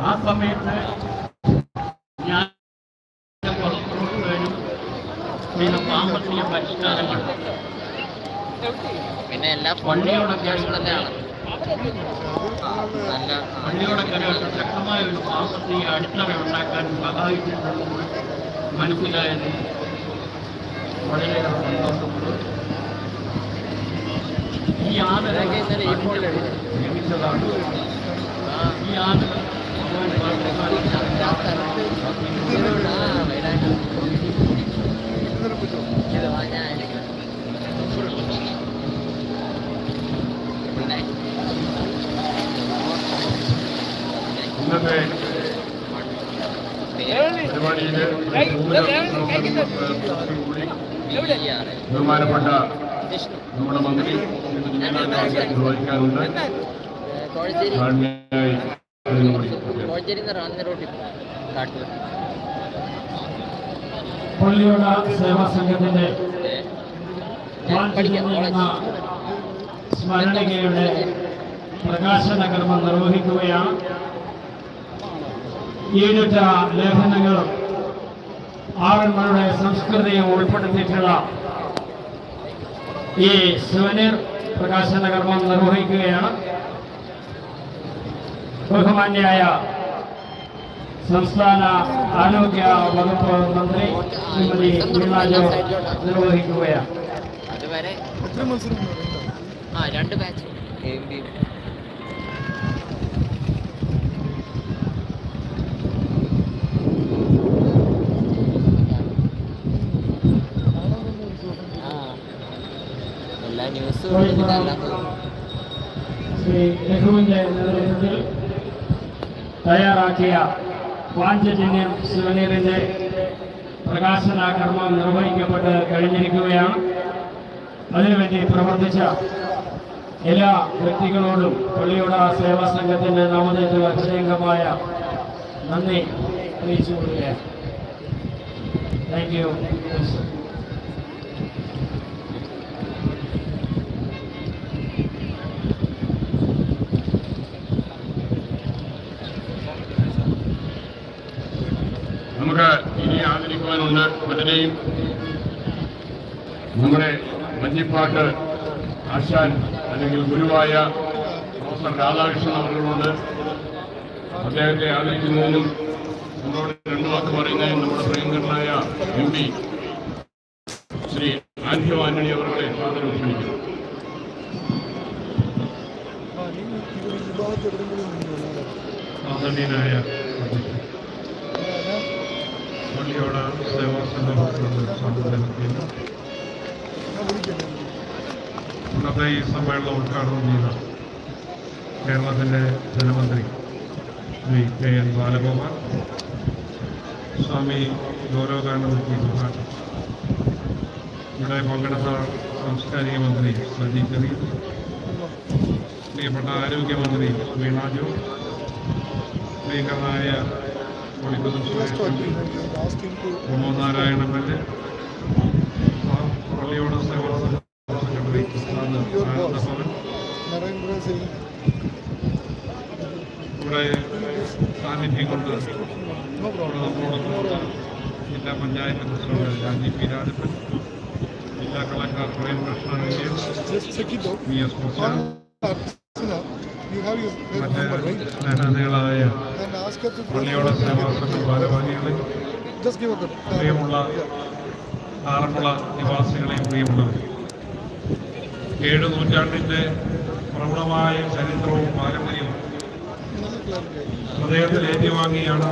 ആ സമയത്ത് ഞാൻ സാമ്പത്തിക പരിഷ്കാരങ്ങൾ പിന്നെ എല്ലാ പള്ളിയുടെ അത്യാവശ്യം നല്ല നല്ല കാര്യങ്ങൾ ശക്തമായ ഒരു സാമ്പത്തിക അടിത്തറ ഉണ്ടാക്കാൻ സഹായിച്ചിട്ടുണ്ടെന്ന് മനസ്സിലായത് വളരെയേറെ സന്തോഷമുണ്ട്. ആ വൈനാട്ട് ഇത് വാങ്ങാൻ പിന്നെ ഇന്നത്തെ പരിപാടിയിൽ ഇയാൾ ബഹുമാനപ്പെട്ട നമ്മുടെ മന്ത്രി റാന്നി പള്ളിയോട സേവാ സംഘത്തിന്റെ സ്മരണികയുടെ പ്രകാശന കർമ്മം നിർവഹിക്കുകയാണ്. ഈടുറ്റ ലേഖനങ്ങളും ആറന്മാരുടെ സംസ്കൃതിയും ഉൾപ്പെടുത്തിയിട്ടുള്ള ഈ സുവനീർ പ്രകാശന കർമ്മം നിർവഹിക്കുകയാണ്. ബഹുമാന്യായ സംസ്ഥാന ആരോഗ്യ വകുപ്പ് മന്ത്രി ശ്രീമതി വീണ ജോർജ് നിർവഹിക്കുകയാണ് അതുവരെ എത്ര മത്സരം ആ രണ്ട് ബാച്ച് എയും ബിയും ആ എല്ലാ ന്യൂസും ശ്രീ രഘുവിന്റെ തയ്യാറാക്കിയ പാഞ്ചജന്യം സുവനീറിന്റെ പ്രകാശന കർമ്മം നിർവഹിക്കപ്പെട്ട് കഴിഞ്ഞിരിക്കുകയാണ്. അതിനുവേണ്ടി പ്രവർത്തിച്ച എല്ലാ വ്യക്തികളോടും പള്ളിയുട സേവാ സംഘത്തിന്റെ നവോദയ ഹൃദയംഗമായ നന്ദി അറിയിച്ചു കൊടുക്കുകയാണ് താങ്ക് യു നമുക്ക് ഇനി ആദരിക്കുവാനുണ്ട് പലരെയും നമ്മുടെ മഞ്ഞിപ്പാട്ട് ആശാൻ അല്ലെങ്കിൽ ഗുരുവായ പ്രൊഫസർ രാധാകൃഷ്ണൻ അവരോട് അദ്ദേഹത്തെ ആദരിക്കുന്നതിനും നമ്മളോട് രണ്ടു വാക്ക് പറയുന്നതിനും നമ്മുടെ പ്രിയങ്കരനായ എം പി ശ്രീ ആന്റോ ആന്റണി അവരുടെ സാധനം ക്ഷണിക്കുന്നു. ആദരണീയനായ വിളിക്കാം ഇന്നത്തെ ഈ സമ്മേളനം ഉദ്ഘാടനം ചെയ്ത കേരളത്തിന്റെ ധനമന്ത്രി ശ്രീ കെ എൻ ബാലഗോപാൽ സ്വാമി ഗൗരവകാനന്ദജി സുഭാഷ് ഇവിടെ പങ്കെടുത്ത സാംസ്കാരിക മന്ത്രി സജി ചെറിയ പ്രിയപ്പെട്ട ആരോഗ്യമന്ത്രി വീണാജു George Suresh M L A പള്ളിയോട് secretary Singh. ഇവിടെ സാന്നിധ്യം കൊണ്ട് ഇവിടെ നമ്മളോടൊപ്പം ജില്ലാ പഞ്ചായത്ത് പ്രസിഡന്റ് രാജീവ് പി രാജപ്പൻ ജില്ലാ collector Prem Krishnan V S Aranmula നിവാസികളെയും പ്രിയമുള്ളവർ ഏഴ് നൂറ്റാണ്ടിന്റെ പ്രൗഢമായ ചരിത്രവും പാരമ്പര്യവും. ഹൃദയത്തിൽ ഏറ്റുവാങ്ങിയാണ്